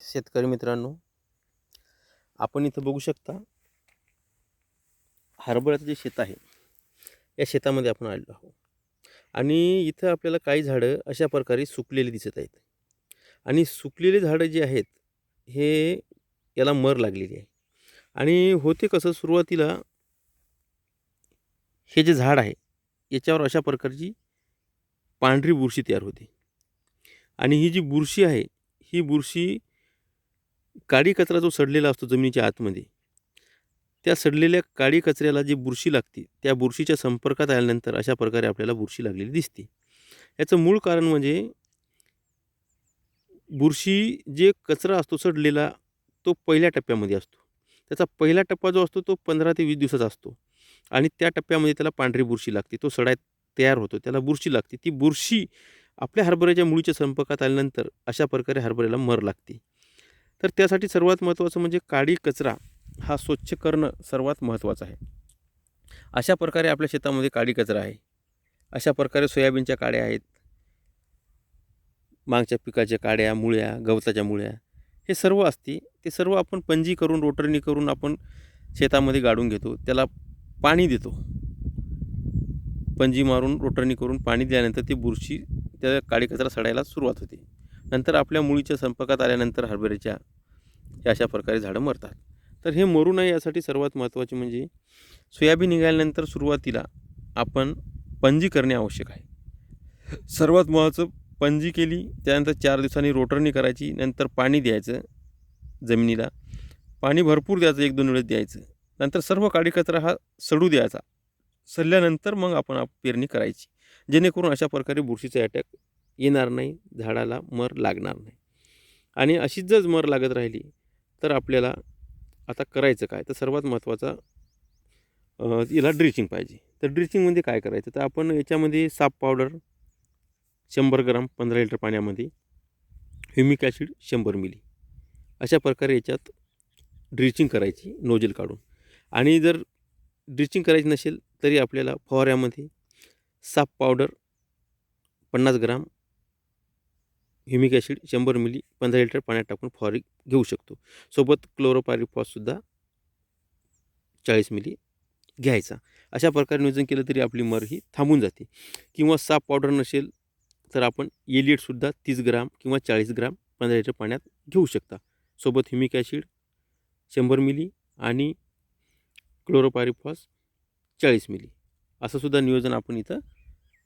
शेतकरी मित्रांनो आपण इथं बघू शकता हरभऱ्याचं जे शेत आहे या शेतामध्ये आपण आलेलो आहोत. आणि इथं आपल्याला काही झाडं अशा प्रकारे सुकलेली दिसत आहेत. आणि सुकलेली झाडं जी आहेत हे याला मर लागलेली आहे. आणि होते कसं सुरुवातीला हे जे झाड आहे याच्यावर अशा प्रकारची पांढरी बुरशी तयार होते. आणि ही जी बुरशी आहे ही बुरशी काडी कचरा जो सडलेला असतो जमिनीच्या आतमध्ये त्या सडलेल्या काडी कचऱ्याला जी बुरशी लागते त्या बुरशीच्या संपर्कात आल्यानंतर अशा प्रकारे आपल्याला बुरशी लागलेली दिसते. याचं मूळ कारण म्हणजे बुरशी जे कचरा असतो सडलेला तो पहिल्या टप्प्यामध्ये असतो. त्याचा पहिला टप्पा जो असतो तो पंधरा ते वीस दिवसाचा असतो. आणि त्या टप्प्यामध्ये त्याला पांढरी बुरशी लागते तो सडाय तयार होतो त्याला बुरशी लागते. ती बुरशी आपल्या हरभऱ्याच्या मुळीच्या संपर्कात आल्यानंतर अशा प्रकारे हरभऱ्याला मर लागते. तर त्यासाठी सर्वात महत्त्वाचं म्हणजे काडी कचरा हा स्वच्छ करणं सर्वात महत्त्वाचं आहे. अशा प्रकारे आपल्या शेतामध्ये काडी कचरा आहे. अशा प्रकारे सोयाबीनच्या काड्या आहेत. मागच्या पिकाच्या काड्या मुळ्या गवताच्या मुळ्या हे सर्व असते ते सर्व आपण पंजी करून रोटरनी करून आपण शेतामध्ये गाडून घेतो. त्याला पाणी देतो. पंजी मारून रोटरनी करून पाणी दिल्यानंतर ती बुरशी त्या काडी कचरा सडायला सुरुवात होते. नंतर आपल्या मुळीच्या संपर्कात आल्यानंतर हरभऱ्याच्या अशा प्रकारे झाडं मरतात. तर हे मरू नये यासाठी सर्वात महत्त्वाचे म्हणजे सोयाबीन निघाल्यानंतर सुरुवातीला आपण पंजी करणे आवश्यक आहे. सर्वात महत्त्वाचं पंजी केली त्यानंतर चार दिवसांनी रोटरनी करायची नंतर पाणी द्यायचं जमिनीला. पाणी भरपूर द्यायचं एक दोन वेळेस द्यायचं. नंतर सर्व काडी कचरा हा सडू द्यायचा. सडल्यानंतर मग आपण पेरणी करायची. जेणेकरून अशा प्रकारे बुरशीचा अटॅक येणार नाही झाडाला मर लागणार नाही. आणि अशीच जर मर लागत राहिली तर आपल्याला आता करायचं काय? तर सर्वात महत्त्वाचा याला ड्रिचिंग पाहिजे. तर ड्रिचिंगमध्ये काय करायचं? तर आपण याच्यामध्ये साप पावडर शंभर ग्राम पंधरा लिटर पाण्यामध्ये ह्युमिक ॲसिड शंभर मिली. अशा प्रकारे याच्यात ड्रिचिंग करायची नोजल काढून. आणि जर ड्रिचिंग करायची नसेल तरी आपल्याला फवाऱ्यामध्ये साप पावडर पन्नास ग्राम ह्युमिक ॲसिड शंभर मिली पंधरा लिटर पाण्यात टाकून फवारी घेऊ शकतो. सोबत क्लोरोपारिफॉससुद्धा चाळीस मिली घ्यायचा. अशा प्रकारे नियोजन केलं तरी आपली मर ही थांबून जाते. किंवा साप पावडर नसेल तर आपण एलिएटसुद्धा तीस ग्राम किंवा चाळीस ग्राम पंधरा लिटर पाण्यात घेऊ शकता. सोबत ह्युमिक ॲसिड शंभर मिली आणि क्लोरोपारिफॉस चाळीस मिली असंसुद्धा नियोजन आपण इथं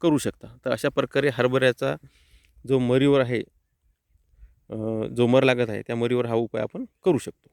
करू शकता. तर अशा प्रकारे हरभऱ्याचा जो मरीवर आहे जो मर लागत आहे त्या मरीवर हा उपाय आपण करू शकतो.